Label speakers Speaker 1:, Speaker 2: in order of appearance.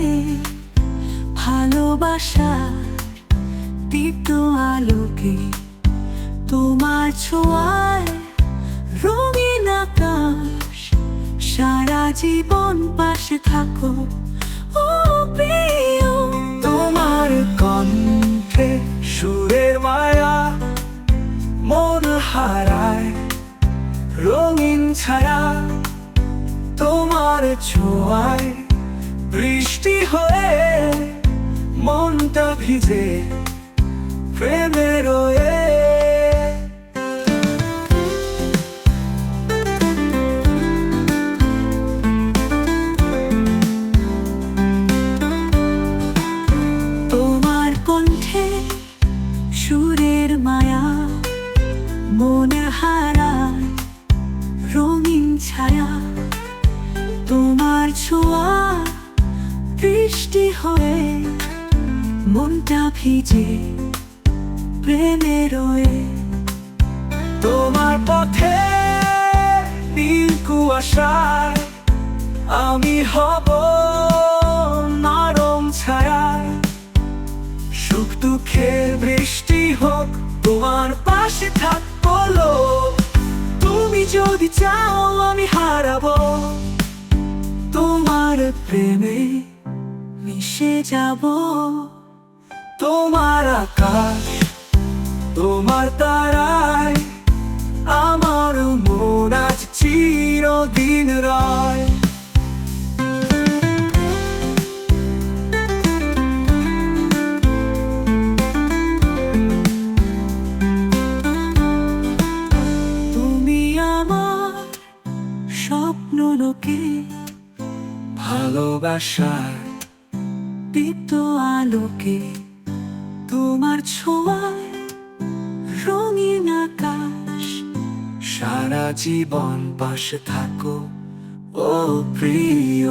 Speaker 1: লোকে ভালোবাসা দীপ্ত আলোকে তোমার ছোঁয়ায় রঙিন আকাশ, সারা জীবন পাশে থাকো। ও
Speaker 2: তোমার কণ্ঠে সুরের মায়া মন হারায়, রঙিন ছায়া তোমার ছোঁয়ায় বৃষ্টি হয়ে মনটা ভিজে প্রেমে
Speaker 1: বৃষ্টি হয়ে মনটা ভিজে, প্রেমে রয়ে।
Speaker 2: তোমার পথে নীল কুয়াশায় আমি হব নরম ছায়ায়। সুখ দুঃখের বৃষ্টি হোক, তোমার পাশে থাকব লো। তুমি যদি চাও, আমি হারাবো। তোমার প্রেমে
Speaker 1: মিশে যাব।
Speaker 2: তোমার আকাশ, তোমার তারায়, আমার মন আজ চিরদিন রায়।
Speaker 1: তুমি আমার স্বপ্ন লোকে
Speaker 2: ভালোবাসার
Speaker 1: দীপ্ত আলোকে তোমার ছোঁয়ায় রঙিন আকাশ।
Speaker 2: সারা জীবন পাশে থাকো ও প্রিয়।